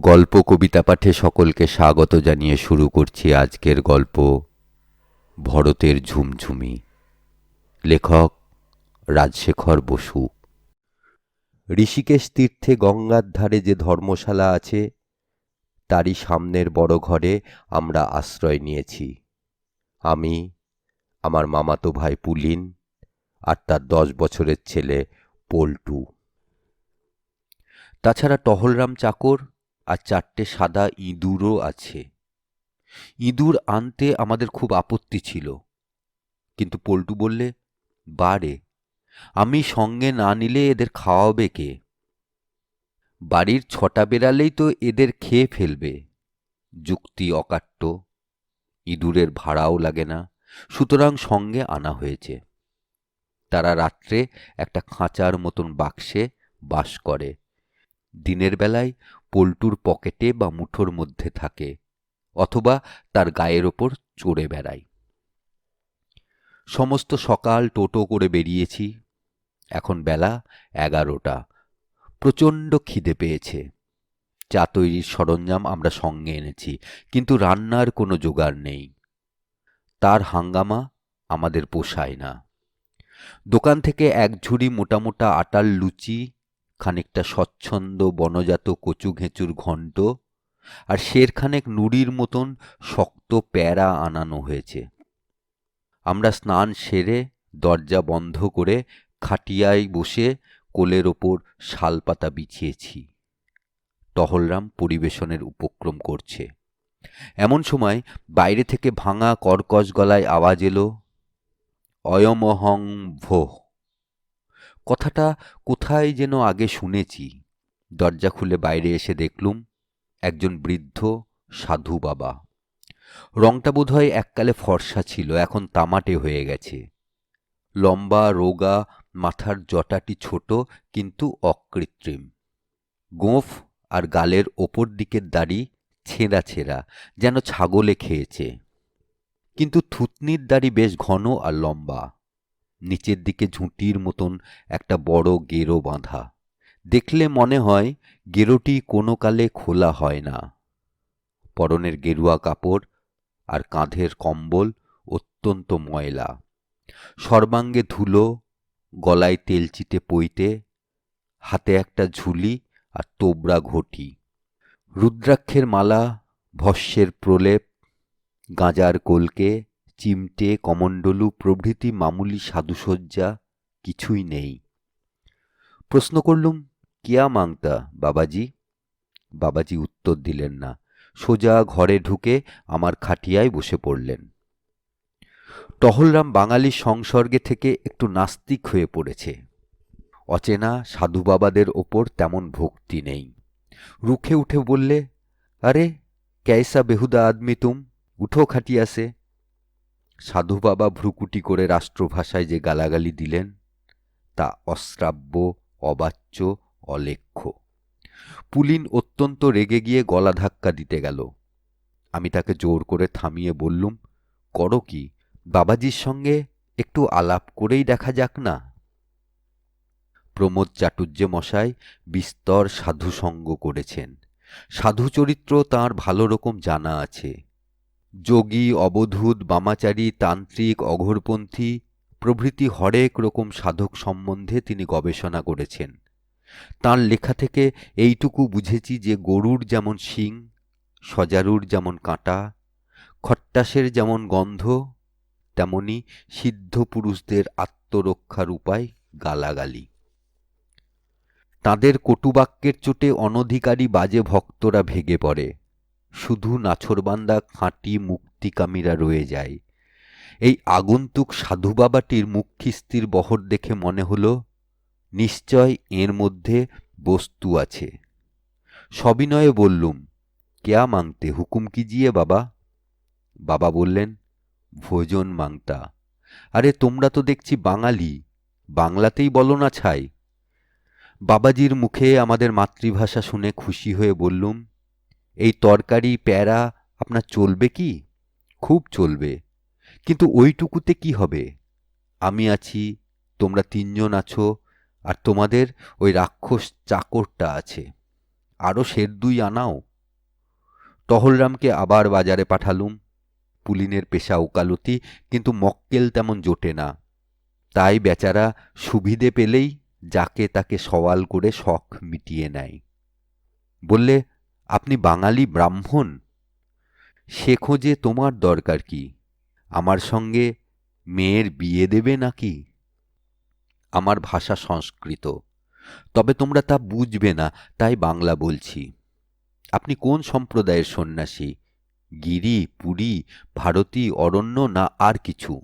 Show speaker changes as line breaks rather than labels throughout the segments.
গল্প কবিতা পাঠে সকলকে স্বাগত জানিয়ে শুরু করছি আজকের গল্প, ভরতের ঝুমঝুমি। লেখক রাজশেখর বসু। ঋষিকেশ তীর্থে গঙ্গার ধারে যে ধর্মশালা আছে, তারই সামনের বড় ঘরে আমরা আশ্রয় নিয়েছি। আমি, আমার মামাতো ভাই পুলিন আর তার দশ বছরের ছেলে পল্টু। তাছাড়া টহলরাম চাকর আর চারটে সাদা ইঁদুরও আছে। ইঁদুর আনতে আমাদের খুব আপত্তি ছিল। কিন্তু পল্টু বললে, বারে, আমি সঙ্গে না নিলে এদের খাওয়াবে কে? বাড়ির ছটা বেড়ালেই তো এদের খেয়ে ফেলবে। যুক্তি অকাট্য, ইঁদুরের ভাড়াও লাগে না, সুতরাং সঙ্গে আনা হয়েছে। তারা রাত্রে একটা খাঁচার মতন বাক্সে বাস করে। দিনের বেলায় পল্টুর পকেটে বা মুঠোর মধ্যে থাকে, অথবা তার গায়ের ওপর চড়ে বেড়ায়। সমস্ত সকাল টোটো করে বেরিয়েছি, এখন বেলা এগারোটা। প্রচণ্ড খিদে পেয়েছে। চা তৈরির সরঞ্জাম আমরা সঙ্গে এনেছি, কিন্তু রান্নার কোনো জোগাড় নেই। তার হাঙ্গামা আমাদের পোষায় না। দোকান থেকে এক ঝুড়ি মোটা মোটা আটার লুচি খানিকটা স্বচ্ছন্দ বনজাত কচু ঘেঁচুর ঘণ্ট আর শেরখানেক নুড়ির মতন শক্ত প্যারা আনানো হয়েছে। আমরা স্নান সেরে দরজা বন্ধ করে খাটিয়ায় বসে কোলের ওপর শালপাতা বিছিয়েছি। টহলরাম পরিবেশনের উপক্রম করছে। এমন সময় বাইরে থেকে ভাঙা কর্কশ গলায় আওয়াজ এলো, অয়মহং ভোহ কথাটা কোথায় যেন আগে শুনেছি। দরজা খুলে বাইরে এসে দেখলুম একজন বৃদ্ধ সাধু বাবা। রংটা বোধহয় এককালে ফর্সা ছিল, এখন তামাটে হয়ে গেছে। লম্বা, রোগা, মাথার জটাটি ছোট, কিন্তু অকৃত্রিম। গোঁফ আর গালের ওপর দিকের দাড়ি ছেঁড়া ছেঁড়া, যেন ছাগলে খেয়েছে। কিন্তু থুতনির দাড়ি বেশ ঘন আর লম্বা। নিচের দিকে ঝুঁটির মতন একটা বড় গেরো বাঁধা। দেখলে মনে হয় গেরোটি কোনো কালে খোলা হয় না। পরনের গেরুয়া কাপড় আর কাঁধের কম্বল অত্যন্ত ময়লা। সর্বাঙ্গে ধুলো, গলায় তেলচিতে পইতে, হাতে একটা ঝুলি আর তোবড়া ঘটি। রুদ্রাক্ষের মালা, ভস্যের প্রলেপ, গাঁজার কলকে চিমটে, কমণ্ডলু, প্রভৃতি, মামুলি, সাধুসজ্জা, কিছুই নেই। প্রশ্ন করলুম, কিয়া মাংতা, বাবাজি? বাবাজি উত্তর দিলেন না। সোজা ঘরে ঢুকে আমার খাটিয়ায় বসে পড়লেন। টহলরাম বাঙালির সংসর্গে থেকে একটু নাস্তিক হয়ে পড়েছে। অচেনা সাধু বাবাদের ওপর তেমন ভক্তি নেই। রুখে উঠে বললে, আরে ক্যায়সা বেহুদা আদমি তুম? উঠো খাটিয়াসে। সাধু বাবা ভ্রুকুটি করে রাষ্ট্রভাষায় যে গালাগালি দিলেন, তা অশ্রাব্য, অবাচ্য, অলেখ্য। পুলিন অত্যন্ত রেগে গিয়ে গলা ধাক্কা দিতে গেল। আমি তাকে জোর করে থামিয়ে বললুম, করো কি, বাবাজির সঙ্গে একটু আলাপ করেই দেখা যাক না? প্রমোদ চাটুর্য মশাই বিস্তর সাধুসঙ্গ করেছেন। সাধু চরিত্র তাঁর ভালো রকম জানা আছে। যোগী, অবধূত, বামাচারী, তান্ত্রিক, অঘোরপন্থী প্রভৃতি হরেক রকম সাধক সম্বন্ধে তিনি গবেষণা করেছেন। তাঁর লেখা থেকে এইটুকু বুঝেছি যে গরুর যেমন শিং, সজারুর যেমন কাঁটা খট্টাসের যেমন গন্ধ, তেমনি সিদ্ধ পুরুষদের আত্মরক্ষার উপায় গালাগালি। তাঁদের কটুবাক্যের চোটে অনধিকারী বাজে ভক্তরা ভেগে পড়ে। শুধু নাছরবান্দা খাঁটি মুক্তিকামীরা রয়ে যায়। এই আগন্তুক সাধু বাবাটির মুখিস্তির বহর দেখে মনে হলো, নিশ্চয় এর মধ্যে বস্তু আছে। সবিনয়ে বললুম, কেয়া মাংতে? হুকুম কিজিয়ে বাবা? বাবা বললেন, ভোজন মাংতা। আরে তোমরা তো দেখছি বাঙালি, বাংলাতেই বলো না ছাই। বাবাজির মুখে আমাদের মাতৃভাষা শুনে খুশি হয়ে বললুম এই তরকারি, প্যারা আপনার চলবে কি? খুব চলবে। কিন্তু ওইটুকুতে কি হবে? আমি আছি, তোমরা তিনজন আছো, আর তোমাদের ওই রাক্ষস চাকরটা আছে। আরও সের দুই আনাও। টহলরামকে আবার বাজারে পাঠালুম। পুলিনের পেশা ওকালতি, কিন্তু মক্কেল তেমন জোটে না। তাই বেচারা সুবিধে পেলেই যাকে তাকে সওয়াল করে শখ মিটিয়ে নেয়। বললে আপনি বাঙালি ব্রাহ্মণ, সে খোঁজে তোমার দরকার কি? আমার সঙ্গে মেয়ের বিয়ে দেবে নাকি? আমার ভাষা সংস্কৃত, তবে তোমরা তা বুঝবে না, তাই বাংলা বলছি। আপনি কোন সম্প্রদায়ের সন্ন্যাসী? গিরি, পুরী, ভারতী, অরণ্য না আর কিছু?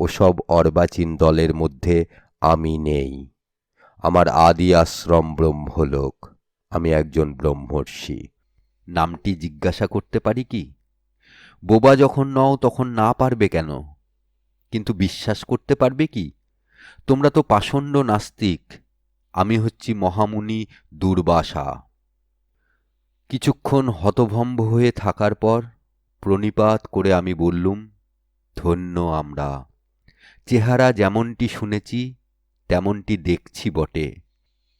ওসব অর্বাচীন দলের মধ্যে আমি নেই। আমার আদি আশ্রম ব্রহ্মলোক, আমি একজন ব্রহ্মর্ষি।
নামটি জিজ্ঞাসা করতে পারি কি? বোবা যখন নও তখন না পারবে কেন? কিন্তু বিশ্বাস করতে পারবে কি? তোমরা তো পাষণ্ড নাস্তিক, আমি হচ্ছি মহামুনি দুর্বাসা। কিছুক্ষণ হতভম্ব হয়ে থাকার পর প্রণিপাত করে আমি বললুম, ধন্য আমরা, চেহারা যেমনটি শুনেছি, তেমনটি দেখছি বটে।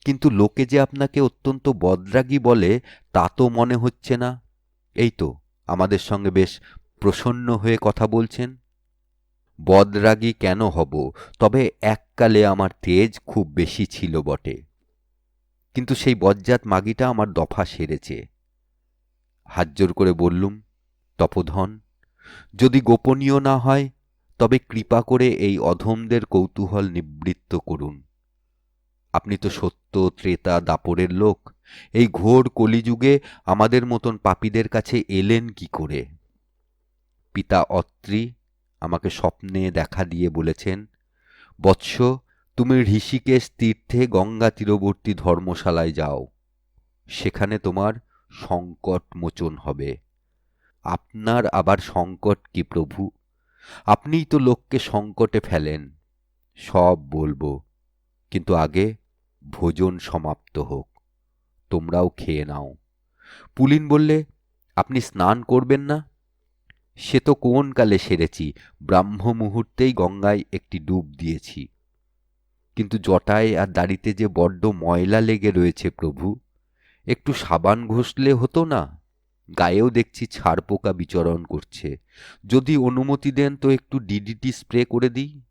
কিন্তু লোকে যে আপনাকে অত্যন্ত বদরাগী বলে, তা তো মনে হচ্ছে না। এই তো, আমাদের সঙ্গে বেশ প্রসন্ন হয়ে কথা বলছেন। বদরাগী কেন হব? তবে এককালে আমার তেজ খুব বেশি ছিল বটে। কিন্তু সেই বজ্জাত মাগিটা আমার দফা সেরেছে। হাতজোর করে বললুম, তপধন, যদি গোপনীয় না হয়, তবে কৃপা করে এই অধমদের কৌতূহল নিবৃত্ত করুন। আপনি তো সত্য, ত্রেতা, দাপরের লোক। এই ঘোর কলিযুগে আমাদের মতন পাপীদের কাছে এলেন কি করে? পিতা অত্রি আমাকে স্বপ্নে দেখা দিয়ে বলেছেন, বৎস, তুমি ঋষিকেশ তীর্থে গঙ্গা তীরবর্তী ধর্মশালায় যাও। সেখানে তোমার সংকট মোচন হবে। আপনার আবার সংকট কি প্রভু? আপনিই তো লোককে সংকটে ফেলেন। সব বলব। কিন্তু আগে ভোজন সমাপ্ত হোক। তোমরাও খেয়ে নাও। পুলিন বললে, আপনি স্নান করবেন না? সে তো কোন কালে সেরেছি। ব্রাহ্ম মুহূর্তেই গঙ্গায় একটি ডুব দিয়েছি। কিন্তু জটায় আর দাড়িতে যে বড্ড ময়লা লেগে রয়েছে প্রভু, একটু সাবান ঘষলে হতো না? গায়েও দেখছি ছাড় পোকা বিচরণ করছে। যদি অনুমতি দেন তো একটু ডিডিটি স্প্রে করে দিই।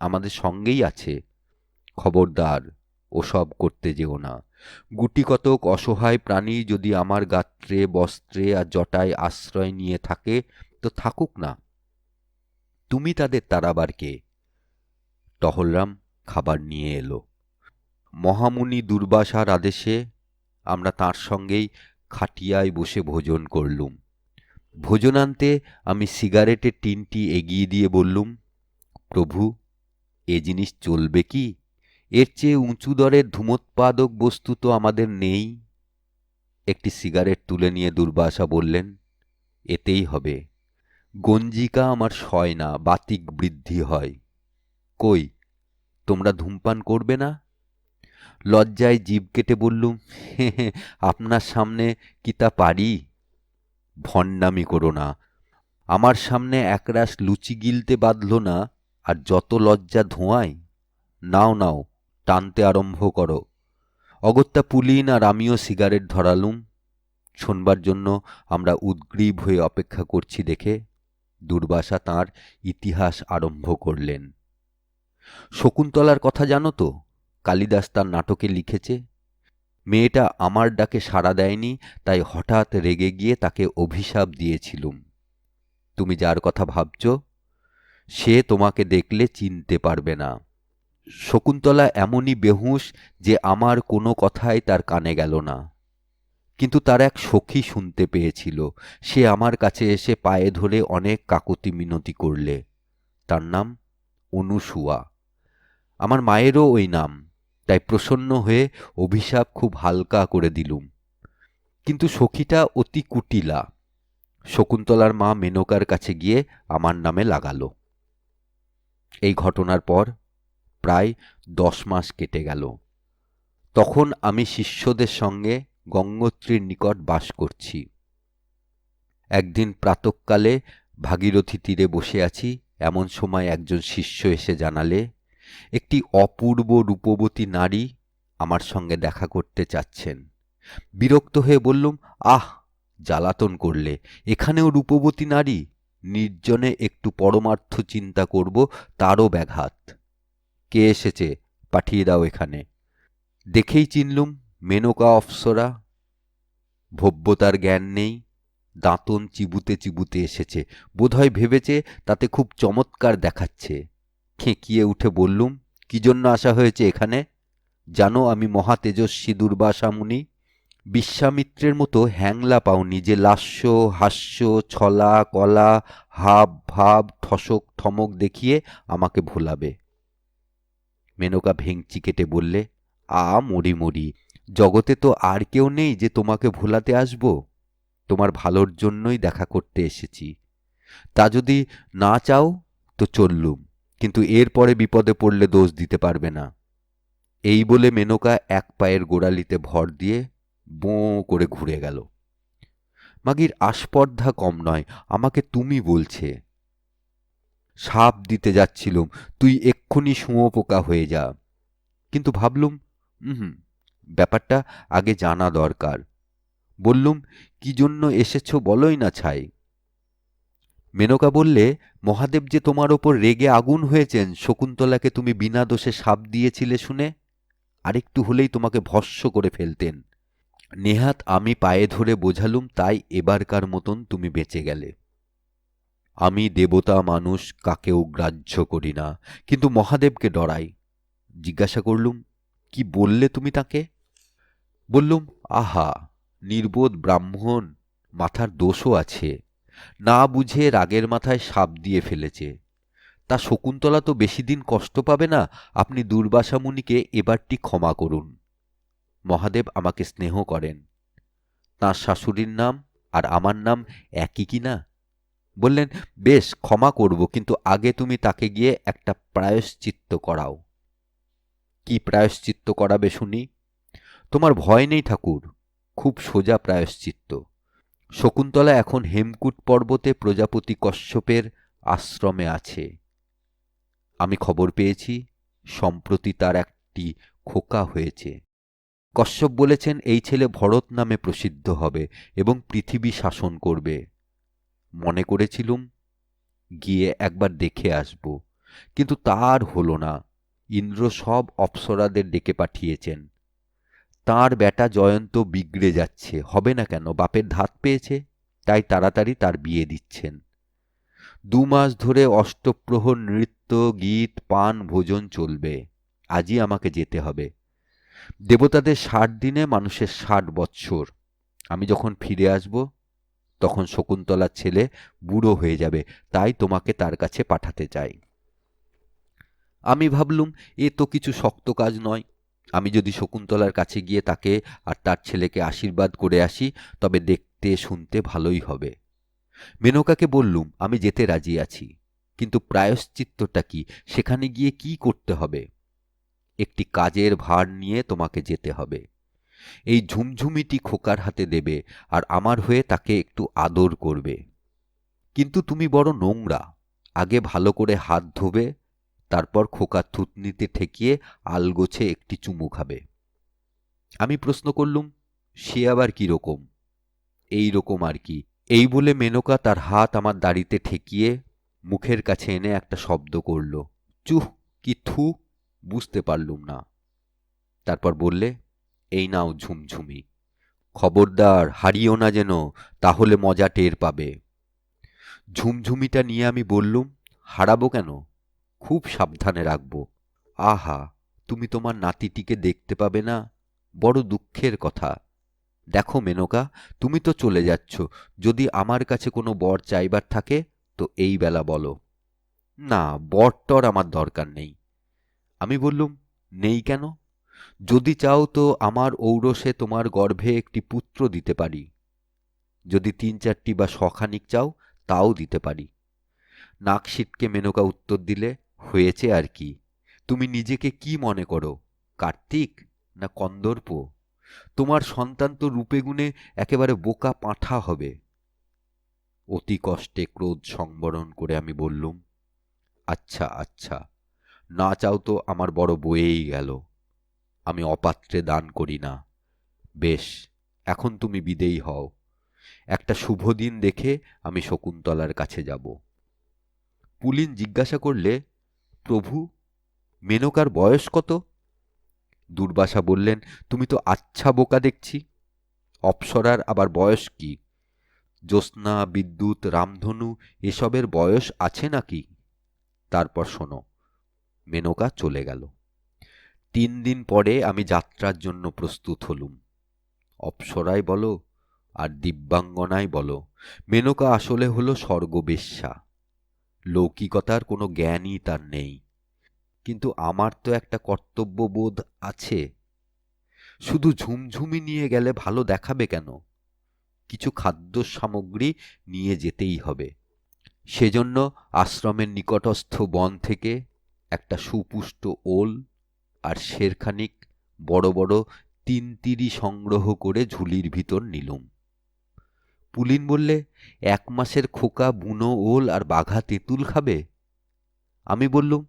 আমাদের সঙ্গেই আছে। খবরদার। ওসব করতে যেও না। গুটি কতক অসহায় প্রাণী যদি আমার গাত্রে, বস্ত্রে আর জটায় আশ্রয় নিয়ে থাকে, তো থাকুক না। তুমি তাদের তারাবার কে? টহলরাম খাবার নিয়ে এলো। মহামুনি দুর্বাসার আদেশে আমরা তার সঙ্গেই খাটিয়ায় বসে ভোজন করলুম। ভোজনান্তে আমি সিগারেটের টিনটি এগিয়ে দিয়ে বললুম, প্রভু, এ জিনিস চলবে কি? এর চেয়ে উঁচু দরের ধূমোৎপাদক বস্তু তো আমাদের নেই। একটি সিগারেট তুলে নিয়ে দুর্বাসা বললেন এতেই হবে। গঞ্জিকা আমার সয় না বাতিক বৃদ্ধি হয়। কই তোমরা ধূমপান করবে না? লজ্জায় জিভ কেটে বললুম "হে হে, আপনার সামনে কি তা পারি? ভণ্ডামি করো না। আমার সামনে একরাশ লুচি গিলতে বাঁধল না আর যত লজ্জা ধোঁয়ায় নাও নাও টানতে আরম্ভ করো। অগত্যা পুলিন আর আমিও সিগারেট ধরালুম। শোনবার জন্য আমরা উদ্গ্রীব হয়ে অপেক্ষা করছি দেখে দুর্বাসা তাঁর ইতিহাস আরম্ভ করলেন। শকুন্তলার কথা জানো তো? কালিদাস তার নাটকে লিখেছে, মেয়েটা আমার ডাকে সাড়া দেয়নি, তাই হঠাৎ রেগে গিয়ে তাকে অভিশাপ দিয়েছিলুম। তুমি যার কথা ভাবছ, সে তোমাকে দেখলে চিনতে পারবে না। শকুন্তলা এমনই বেহুশ যে আমার কোনো কথাই তার কানে গেল না। কিন্তু তার এক সখী শুনতে পেয়েছিল। সে আমার কাছে এসে পায়ে ধরে অনেক কাকতি মিনতি করলে। তার নাম অনুসুয়া। আমার মায়েরও ওই নাম। তাই প্রসন্ন হয়ে অভিশাপ খুব হালকা করে দিলুম। কিন্তু সখীটা অতি কুটিলা। শকুন্তলার মা মেনকার কাছে গিয়ে আমার নামে লাগালো। এই ঘটনার পর প্রায় দশ মাস কেটে গেল। তখন আমি শিষ্যদের সঙ্গে গঙ্গোত্রীর নিকট বাস করছি। একদিন প্রাতকালে ভাগীরথী তীরে বসে আছি, এমন সময় একজন শিষ্য এসে জানালে, একটি অপূর্ব রূপবতী নারী আমার সঙ্গে দেখা করতে চাচ্ছেন। বিরক্ত হয়ে বললুম, আহ, জ্বালাতন করলে, এখানেও রূপবতী নারী? নির্জনে একটু পরমার্থ চিন্তা করব, তারও ব্যাঘাত। কে এসেছে পাঠিয়ে দাও এখানে। দেখেই চিনলুম, মেনকা অপ্সরা। ভব্যতার জ্ঞান নেই, দাঁতন চিবুতে চিবুতে এসেছে। বোধহয় ভেবেছে তাতে খুব চমৎকার দেখাচ্ছে। খেঁকিয়ে উঠে বললুম, কি জন্য আসা হয়েছে এখানে? জানো আমি মহা তেজস্বী দুর্বাসা মুনি বিশ্বামিত্রের মতো হ্যাংলা পাওনি যে লাস্য, হাস্য, ছলা, কলা, হাব, ভাব, ঠসক, ঠমক দেখিয়ে আমাকে ভোলাবে। মেনকা ভেংচি কেটে বললে, আ মরি মরি জগতে তো আর কেউ নেই যে তোমাকে ভোলাতে আসব। তোমার ভালোর জন্যই দেখা করতে এসেছি। তা যদি না চাও তো চললুম, কিন্তু এরপরে বিপদে পড়লে দোষ দিতে পারবে না। এই বলে মেনকা এক পায়ের গোড়ালিতে ভর দিয়ে বোঁ করে ঘুরে গেল। মাগির আস্পর্ধা কম নয়, আমাকে তুমি বলছে। সাপ দিতে যাচ্ছিলুম, তুই এক্ষুনি শুঁয়োপোকা হয়ে যা। কিন্তু ভাবলুম হুম ব্যাপারটা আগে জানা দরকার। বললুম, কি জন্য এসেছ বলোই না ছাই? মেনকা বললে, মহাদেব যে তোমার ওপর রেগে আগুন হয়েছেন, শকুন্তলাকে তুমি বিনা দোষে সাপ দিয়েছিলে শুনে আরেকটু হলেই তোমাকে ভস্য করে ফেলতেন। নেহাত আমি পায়ে ধরে বোঝালুম, তাই এবারকার মতন তুমি বেঁচে গেলে। আমি দেবতা মানুষ কাকেও গ্রাহ্য করি না। কিন্তু মহাদেবকে ডরাই। জিজ্ঞাসা করলুম, কি বললে তুমি তাকে? বললুম, আহা, নির্বোধ ব্রাহ্মণ, মাথার দোষও আছে। না বুঝে রাগের মাথায় সাপ দিয়ে ফেলেছে। তা শকুন্তলা তো বেশি দিন কষ্ট পাবে না, আপনি দুর্বাসা মুনিকে এবারটি ক্ষমা করুন। মহাদেব আমাকে স্নেহ করেন। তাঁর শাশুড়ির নাম আর আমার নাম একই কি না? বললেন, বেশ, ক্ষমা করব, কিন্তু আগে তুমি তাকে গিয়ে একটা প্রায়শ্চিত্ত করাও। কি প্রায়শ্চিত্ত করাবে শুনি? তোমার ভয় নেই ঠাকুর, খুব সোজা প্রায়শ্চিত্ত। শকুন্তলা এখন হেমকূট পর্বতে প্রজাপতি কশ্যপের আশ্রমে আছে। আমি খবর পেয়েছি, সম্প্রতি তার একটি খোকা হয়েছে। কশ্যপ বলেছেন, এই ছেলে ভরত নামে প্রসিদ্ধ হবে এবং পৃথিবী শাসন করবে। মনে করেছিলুম, গিয়ে একবার দেখে আসব। কিন্তু তার হলো না। ইন্দ্র সব অপ্সরাদের ডেকে পাঠিয়েছেন। তার বেটা জয়ন্ত বিগড়ে যাচ্ছে। হবে না কেন? বাপের ধাত পেয়েছে। তাই তাড়াতাড়ি তার বিয়ে দিচ্ছেন। দু মাস ধরে অষ্টপ্রহর নৃত্য, গীত, পান, ভোজন চলবে। আজই আমাকে যেতে হবে। দেবতাদের ষাট দিনে মানুষের ষাট বৎসর। আমি যখন ফিরে আসব তখন শকুন্তলার ছেলে বুড়ো হয়ে যাবে, তাই তোমাকে তার কাছে পাঠাতে চাই। আমি ভাবলুম, এ তো কিছু শক্ত কাজ নয়। আমি যদি শকুন্তলার কাছে গিয়ে তাকে আর তার ছেলেকে আশীর্বাদ করে আসি, তবে দেখতে শুনতে ভালোই হবে। মেনকাকে বললুম, আমি যেতে রাজি আছি, কিন্তু প্রায়শ্চিত্তটা কি? সেখানে গিয়ে কি করতে হবে? একটি কাজের ভার নিয়ে তোমাকে যেতে হবে। এই ঝুমঝুমিটি খোকার হাতে দেবে আর আমার হয়ে তাকে একটু আদর করবে। কিন্তু তুমি বড় নোংরা। আগে ভালো করে হাত ধোবে, তারপর খোকা থুতনিতে ঠেকিয়ে আলগোছে একটি চুমু খাবে। আমি প্রশ্ন করলুম, সে আবার কি রকম? এই রকম আর কি। এই বলে মেনকা তার হাত আমার দাড়িতে ঠেকিয়ে মুখের কাছে এনে একটা শব্দ করল। চুহ, কি থু, বুঝতে পারলুম না। তারপর বললে এই নাও ঝুমঝুমি। খবরদার, হারিও না যেন, তাহলে মজা টের পাবে। ঝুমঝুমিটা নিয়ে আমি বললুম, হারাবো কেন? খুব সাবধানে রাখব। আহা, তুমি তোমার নাতিটিকে দেখতে পাবে না? বড় দুঃখের কথা। দেখো মেনকা, তুমি তো চলে যাচ্ছ, যদি আমার কাছে কোনো বর চাইবার থাকে, তো এই বেলা বলো। না, বর টর আমার দরকার নেই। আমি বললুম, নেই কেন? যদি চাও তো আমার ঔরসে তোমার গর্ভে একটি পুত্র দিতে পারি। যদি তিন চারটি বা শখানিক চাও, তাও দিতে পারি। নাকশিটকে মেনকা উত্তর দিলে, হয়েছে আর কি। তুমি নিজেকে কি মনে করো, কার্তিক না কন্দর্প? তোমার সন্তান তো রূপে গুণে একেবারে বোকা পাঁঠা হবে। অতি কষ্টে ক্রোধ সংবরণ করে আমি বললুম আচ্ছা আচ্ছা না চাও তো আমার বড় বয়েই গেল। আমি অপাত্রে দান করি না। বেশ, এখন তুমি বিদেয়ী হও। একটা শুভ দিন দেখে আমি শকুন্তলার কাছে যাব। পুলিন জিজ্ঞাসা করলে, প্রভু, মেনকার বয়স কত? দুর্বাসা বললেন, তুমি তো আচ্ছা বোকা দেখছি। অপ্সরার আবার বয়স কি? জ্যোৎস্না, বিদ্যুৎ, রামধনু, এসবের বয়স আছে নাকি? তারপর শোনো, মেনকা চলে গেল। তিন দিন পরে আমি যাত্রার জন্য প্রস্তুত হলুম। অপ্সরাই বলো আর দিব্যাঙ্গনাই বলো, মেনকা আসলে হলো স্বর্গবেশ্যা। লৌকিকতার কোনো জ্ঞানই তার নেই। কিন্তু আমার তো একটা কর্তব্যবোধ আছে। শুধু ঝুমঝুমি নিয়ে গেলে ভালো দেখাবে কেন? কিছু খাদ্য সামগ্রী নিয়ে যেতেই হবে। সেজন্য আশ্রমের নিকটস্থ বন থেকে একটা সুপুষ্ট ওল আর শেরখানিক বড় বড় তিন তিরি সংগ্রহ করে ঝুলির ভিতর নিলুম। পুলিন বললে, এক মাসের খোকা বুনো ওল আর বাঘা তেঁতুল খাবে? আমি বললুম,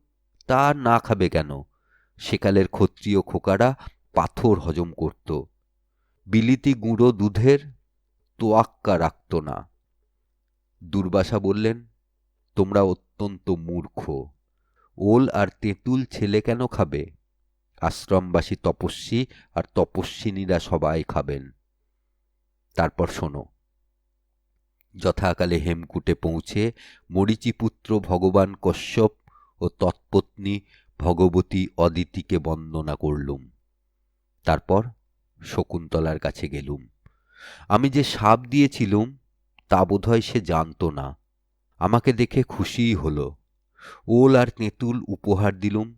তা না খাবে কেন? সেকালের ক্ষত্রিয় খোকারা পাথর হজম করত। বিলিতি গুঁড়ো দুধের তোয়াক্কা রাখত না। দুর্বাসা বললেন, তোমরা অত্যন্ত মূর্খ। ওল আর তেঁতুল ছেলে কেন খাবে? আশ্রমবাসী তপস্বী আর তপস্বিনীরা সবাই খাবেন। তারপর শোনো। যথাকালে হেমকুটে পৌঁছে মরিচিপুত্র ভগবান কশ্যপ ও তৎপত্নী ভগবতী অদিতিকে বন্দনা করলুম। তারপর শকুন্তলার কাছে গেলুম। আমি যে সাপ দিয়েছিলুম, তা বোধহয় সে জানত না। আমাকে দেখে খুশিই হলো। ওল আর তেঁতুল উপহার দিলুম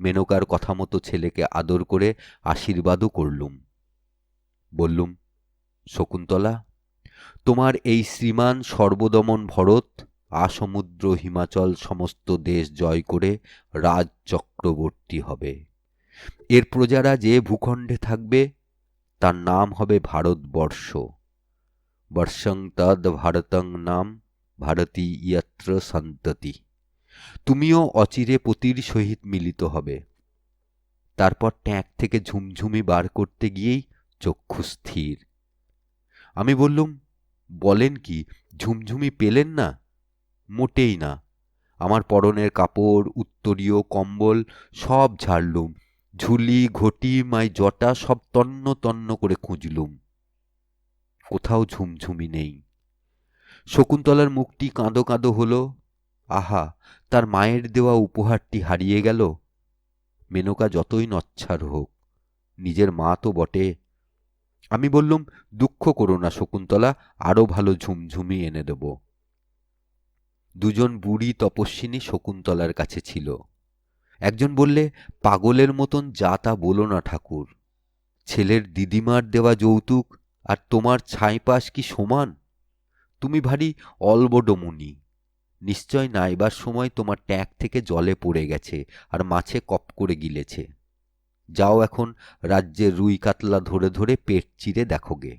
মেনকার কথা মতো ছেলেকে আদর করে আশীর্বাদও করলুম। বললুম, শকুন্তলা, তোমার এই শ্রীমান সর্বদমন ভরত আসমুদ্র হিমাচল সমস্ত দেশ জয় করে রাজ চক্রবর্তী হবে। এর প্রজারা যে ভূখণ্ডে থাকবে, তার নাম হবে ভারতবর্ষ। বর্ষং তদ ভারতং নাম ভারতী ইয়ত্র সন্ততি। তুমিও অচিরে পতির সহিত মিলিত হবে। তারপর ট্যাঁক থেকে ঝুমঝুমি বার করতে গিয়েই চক্ষু স্থির। আমি বললুম, বলেন কি, ঝুমঝুমি পেলেন না? মোটেই না। আমার পরনের কাপড়, উত্তরীয় কম্বল সব ঝাড়লুম। ঝুলি, ঘটি, মাই জটা সব তন্ন তন্ন করে খুঁজলুম। কোথাও ঝুমঝুমি নেই। শকুন্তলার মুখটি কাঁদো কাঁদো হলো আহা, তার মায়ের দেওয়া উপহারটি হারিয়ে গেল। মেনকা যতই নচ্ছার হোক, নিজের মা তো বটে। আমি বললুম, দুঃখ করো না শকুন্তলা আরও ভালো ঝুমঝুমি এনে দেব। দুজন বুড়ি তপস্বিনী শকুন্তলার কাছে ছিল। একজন বললে, পাগলের মতন যা তা বলো না ঠাকুর। ছেলের দিদিমার দেওয়া যৌতুক আর তোমার ছাইপাশ কি সমান? তুমি ভারী অলবডমুনি। নিশ্চয় নাইবার সময় তোমার ট্যাঁক থেকে জলে পড়ে গেছে আর মাছে কপ করে গিলেছে। যাও এখন রাজ্যের রুই কাতলা ধরে ধরে পেট চিরে দেখো গে।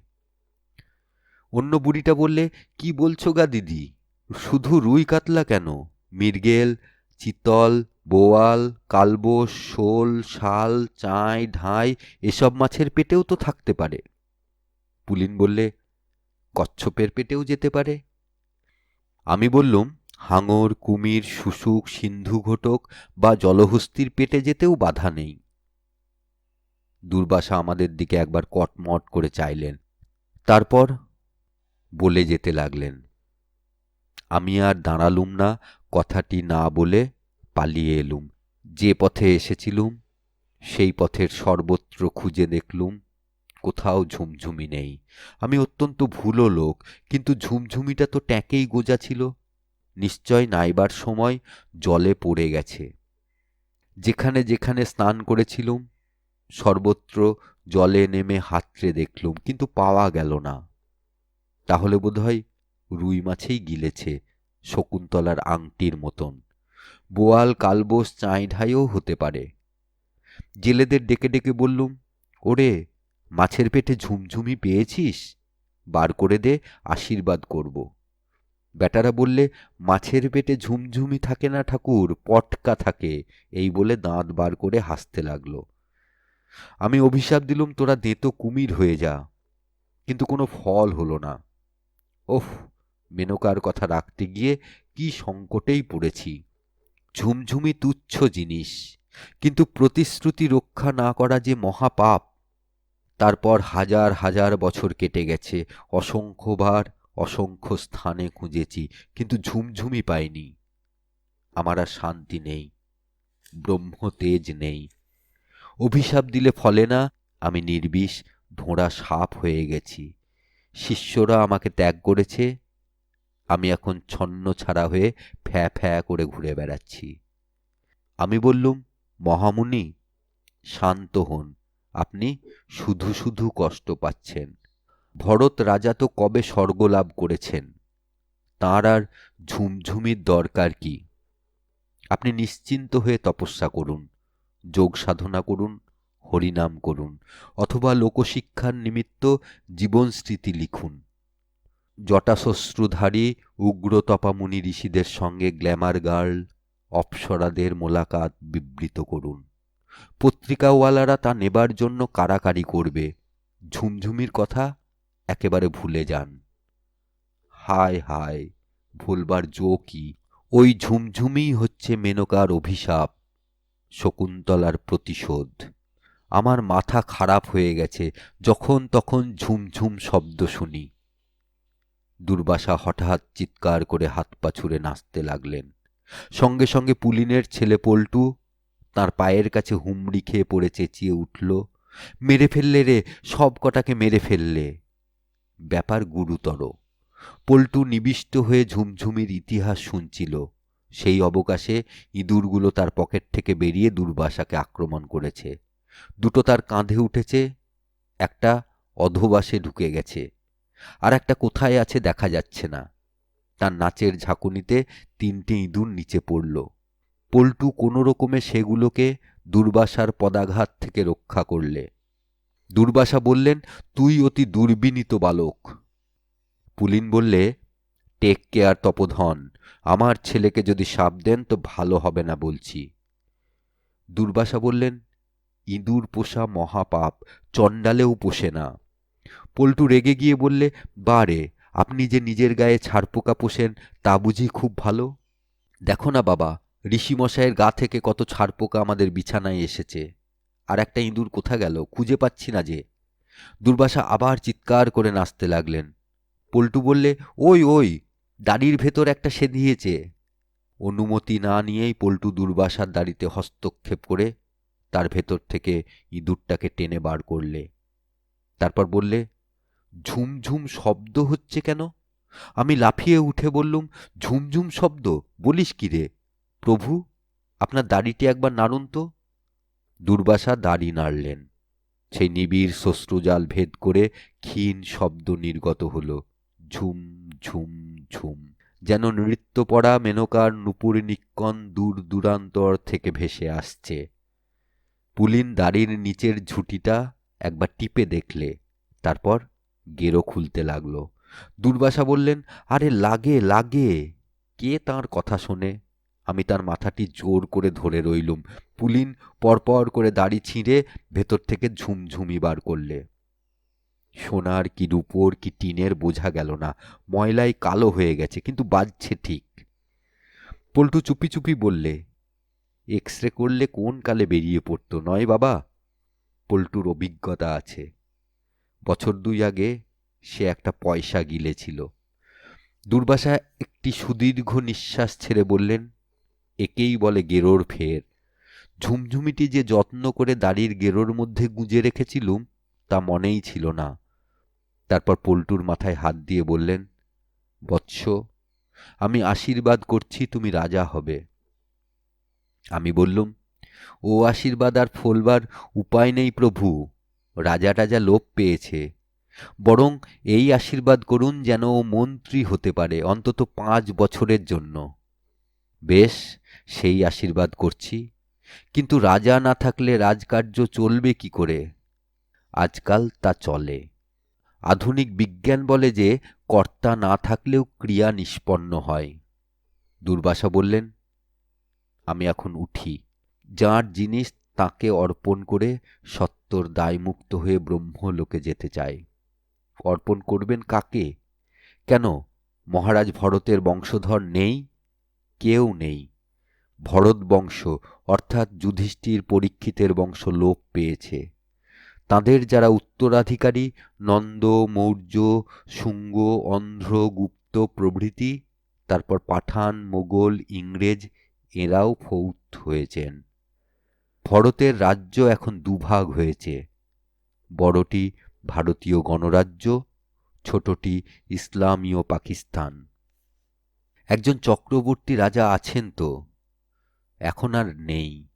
অন্য বুড়িটা বললে, কি বলছো গা দিদি? শুধু রুই কাতলা কেন? মির্গেল চিতল, বোয়াল কালবোস শোল, শাল, চাঁই, ঢাই, এসব মাছের পেটেও তো থাকতে পারে। পুলিন বললে, কচ্ছপের পেটেও যেতে পারে? আমি বললুম হাঙর, কুমির, শুশুক, সিন্ধু ঘটক বা জলহস্তির পেটে যেতেও বাধা নেই। দুর্বাসা আমাদের দিকে একবার কটমট করে চাইলেন। তারপর বলে যেতে লাগলেন, আমি আর দাঁড়ালুম না, কথাটি না বলে পালিয়ে এলুম। যে পথে এসেছিলুম, সেই পথের সর্বত্র খুঁজে দেখলুম। কোথাও ঝুমঝুমি নেই। আমি অত্যন্ত ভুলো লোক, কিন্তু ঝুমঝুমিটা তো ট্যাঁকেই গোজা ছিল। নিশ্চয় নাইবার সময় জলে পড়ে গেছে। যেখানে যেখানে স্নান করেছিলুম, সর্বত্র জলে নেমে হাতড়ে দেখলুম, কিন্তু পাওয়া গেল না। তাহলে বোধহয় রুই মাছেই গিলেছে শকুন্তলার আংটির মতন। বোয়াল, কালবোস, চাঁইঢাইও হতে পারে। জেলেদের ডেকে ডেকে বললুম, ওরে, মাছের পেটে ঝুমঝুমি পেয়েছিস? বার করে দে, আশীর্বাদ করব। বেটারা বললে, মাছের পেটে ঝুমঝুমি থাকে না ঠাকুর, পটকা থাকে। এই বলে দাঁত বার করে হাসতে লাগল। আমি অভিশাপ দিলুম, তোরা দেতো কুমির হয়ে যা। কিন্তু কোনো ফল হলো না। ওহ মেনকার কথা রাখতে গিয়ে কি সংকটেই পড়েছি। ঝুমঝুমি তুচ্ছ জিনিস, কিন্তু প্রতিশ্রুতি রক্ষা না করা যে মহাপাপ। তারপর হাজার হাজার বছর কেটে গেছে, অসংখ্যবার অসংখ্য স্থানে খুঁজেছি, কিন্তু ঝুমঝুমি পাইনি। আমার আর শান্তি নেই ব্রহ্ম তেজ নেই। অভিশাপ দিলে ফলে না, আমি নির্বিষ, ধোঁড়া সাপ হয়ে গেছি। শিষ্যরা আমাকে ত্যাগ করেছে, আমি এখন ছন্ন ছাড়া হয়ে ফ্যা ফ্যা করে ঘুরে বেড়াচ্ছি। আমি বললুম, মহামুনি, শান্ত হন, আপনি শুধু শুধু কষ্ট পাচ্ছেন। ভরত রাজা তো কবে স্বর্গ লাভ করেছেন? তাঁর আর ঝুমঝুমির দরকার কি? আপনি নিশ্চিন্ত হয়ে তপস্যা করুন, যোগ সাধনা করুন, হরিনাম করুন, অথবা লোকশিক্ষার নিমিত্ত জীবন স্মৃতি লিখুন। জটাশস্ত্রধারী উগ্রতপা মুনি ঋষিদের সঙ্গে গ্ল্যামার গার্ল অপ্সরাদের মোলাকাত বিবৃত করুন। পত্রিকাওয়ালারা তা নেবার জন্য কারাকারি করবে। ঝুমঝুমির কথা একেবারে ভুলে যান। হায় হায়, ভুলবার জো কি? ওই ঝুমঝুমিই হচ্ছে মেনকার অভিশাপ, শকুন্তলার প্রতিশোধ। আমার মাথা খারাপ হয়ে গেছে, যখন তখন ঝুমঝুম শব্দ শুনি। দুর্বাসা হঠাৎ চিৎকার করে হাত পা ছুঁড়ে নাচতে লাগলেন। সঙ্গে সঙ্গে পুলিনের ছেলে পল্টু তার পায়ের কাছে হুমড়ি খেয়ে পড়ে চেঁচিয়ে উঠল, মেরে ফেললে রে, সব কটাকে মেরে ফেললে। ব্যাপার গুরুতর। পল্টু নিবিষ্ট হয়ে ঝুমঝুমির ইতিহাস শুনছিল। সেই অবকাশে ইঁদুরগুলো তার পকেট থেকে বেরিয়ে দুর্বাসাকে আক্রমণ করেছে। দুটো তার কাঁধে উঠেছে, একটা অধবাসে ঢুকে গেছে। আর একটা কোথায় আছে দেখা যাচ্ছে না। তার নাচের ঝাঁকুনিতে তিনটে ইঁদুর নিচে পড়ল। পল্টু কোনো রকমে সেগুলোকে দুর্বাসার পদাঘাত থেকে রক্ষা করলে। দুর্বাসা বললেন, তুই অতি দুর্বিনীত বালক। পুলিন বললে, টেক কেয়ার তপধন, আমার ছেলেকে যদি সাপ দেন তো ভালো হবে না বলছি। দুর্বাসা বললেন, ইঁদুর পোষা মহাপাপ, চণ্ডালেও পোষে না। পল্টু রেগে গিয়ে বললে, বারে, আপনি যে নিজের গায়ে ছাড়পোকা পোষেন, তা বুঝি খুব ভালো? দেখো না বাবা, ঋষিমশাইয়ের গা থেকে কত ছাড়পোকা আমাদের বিছানায় এসেছে। আর একটা ইঁদুর কোথা গেল খুঁজে পাচ্ছি না যে। দুর্বাসা আবার চিৎকার করে নাচতে লাগলেন। পল্টু বললে, ওই ওই, দাড়ির ভেতর একটা সেধিয়েছে অনুমতি না নিয়েই পল্টু দুর্বাসার দাড়িতে হস্তক্ষেপ করে তার ভেতর থেকে ইঁদুরটাকে টেনে বার করলে। তারপর বললে ঝুমঝুম শব্দ হচ্ছে কেন? আমি লাফিয়ে উঠে বললুম ঝুমঝুম শব্দ, বলিস কি রে? প্রভু, আপনার দাড়িটি একবার নাড়ুন তো। দুর্বাসা দাড়ি নাড়লেন। সেই নিবিড় শ্বশ্রুজাল ভেদ করে ক্ষীণ শব্দ নির্গত হল, ঝুম ঝুম ঝুম। যেন নৃত্য পড়া মেনকার নুপুর নিক্কন দূর দূরান্তর থেকে ভেসে আসছে। পুলিন দাড়ির নিচের ঝুঁটিটা একবার টিপে দেখলে, তারপর গেরো খুলতে লাগল। দুর্বাসা বললেন, আরে, লাগে লাগে। কে তার কথা শোনে? আমি তার মাথাটি জোর করে ধরে রইলুম। পুলিন পরপর করে দাড়ি ছিঁড়ে ভেতর থেকে ঝুমঝুমি বার করলে। সোনার কি রূপোর কি টিনের বোঝা গেল না। ময়লায় কালো হয়ে গেছে, কিন্তু বাজছে ঠিক। পল্টু চুপি চুপি বললে এক্স রে করলে কোন কালে বেরিয়ে পড়তো? নয় বাবা, পল্টুর অভিজ্ঞতা আছে। বছর দুই আগে সে একটা পয়সা গিলেছিল। দুর্বাসা একটি সুদীর্ঘ নিঃশ্বাস ছেড়ে বললেন একেই বলে গেরোর ফের। ঝুমঝুমিটি যে যত্ন করে দাড়ির গেরোর মধ্যে গুঁজে রেখেছিলুম, তা মনেই ছিল না। তারপর পল্টুর মাথায় হাত দিয়ে বললেন, বৎস, আমি আশীর্বাদ করছি তুমি রাজা হবে। আমি বললুম, ও আশীর্বাদ আর ফলবার উপায় নেই প্রভু, রাজা টাজা লোভ পেয়েছে। বরং এই আশীর্বাদ করুন যেন ও মন্ত্রী হতে পারে অন্তত পাঁচ বছরের জন্য। বেশ, সেই আশীর্বাদ করছি। কিন্তু রাজা না থাকলে রাজকার্য চলবে কি করে? আজকাল তা চলে। আধুনিক বিজ্ঞান বলে যে, কর্তা না থাকলেও ক্রিয়া নিষ্পন্ন হয়। দুর্বাসা বললেন, আমি এখন উঠি। যার জিনিস তাকে অর্পণ করে সত্তর দায়মুক্ত হয়ে ব্রহ্মলোকে যেতে চাই অর্পণ করবেন কাকে? কেন? মহারাজ ভরতের বংশধর নেই। কেউ নেই। ভরত বংশ, অর্থাৎ যুধিষ্ঠির পরীক্ষিতের বংশ লোপ পেয়েছে। তাদের যারা উত্তরাধিকারী, নন্দ, মৌর্য, শুঙ্গ, অন্ধ্র, গুপ্ত প্রভৃতি, তারপর পাঠান, মোগল, ইংরেজ, এরাও ফৌত হয়েছেন। ভরতের রাজ্য এখন দুভাগ হয়েছে। বড়টি ভারতীয় গণরাজ্য, ছোটটি ইসলামীয় পাকিস্তান। একজন চক্রবর্তী রাজা আছেন তো। এখন আর নেই।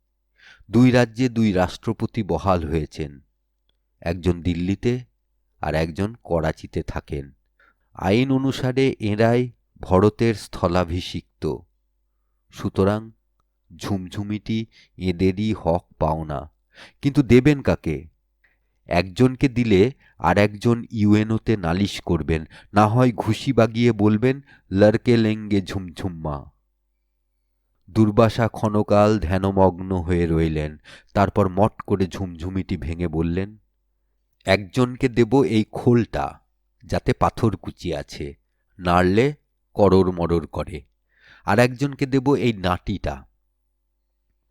দুই রাজ্যে দুই রাষ্ট্রপতি বহাল হয়েছেন। একজন দিল্লিতে আর একজন করাচিতে থাকেন। আইন অনুসারে এঁরাই ভরতের স্থলাভিষিক্ত। সুতরাং ঝুমঝুমিটি এদেরই হক পাওনা। কিন্তু দেবেন কাকে? একজনকে দিলে আর একজন ইউএনওতে নালিশ করবেন, না হয় ঘুষি বাগিয়ে বলবেন, লড়কে লেঙ্গে ঝুমঝুম্মা। দুর্বাসা ক্ষণকাল ধ্যানমগ্ন হয়ে রইলেন, তারপর মট করে ঝুমঝুমিটি ভেঙে বললেন, একজনকে দেব এই খোলটা, যাতে পাথর কুচি আছে, নাড়লে করর মরর করে। আর একজনকে দেব এই নাটিটা,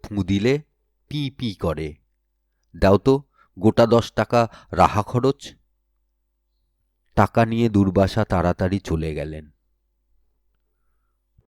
ফুঁ দিলে পি পি করে। দাও তো গোটা দশ টাকা রাহা খরচ? টাকা নিয়ে দুর্বাসা তাড়াতাড়ি চলে গেলেন।